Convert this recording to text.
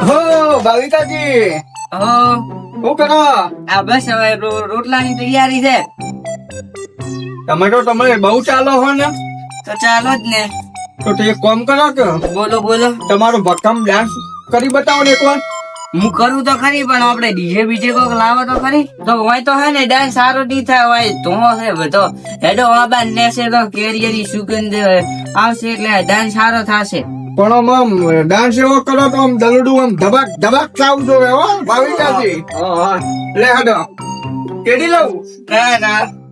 ભાવિકાજી હો શું કરો આ બસ હવે રોટલાની તૈયારી છે. તમે તમે બહુ ચાલો હો ને. તો ચાલો જ ને. તો તે એક કામ કરો કે બોલો બોલો. તમારો ભક્કમ ડાન્સ કરી બતાવો ને એકવાર. હું કરું તો ખરી પણ આપણે ડીજે બીજે કોક લાવો તો ખરી. તો હોય તો હે ને ડાન્સ સારો નહીં થાય હોય તો હે બધો હેડો આબા નેસે તો કેરિયરી સુગંધ આવશે એટલે ડાન્સ સારો થશે. પણ આમ આમ ડાન્સ એવો કરો તો આમ દલડું આમ ધબક ધબક ચાવ જોવે હો ભાવિકાજી. લે હડો કેડી લઉં? ના ના.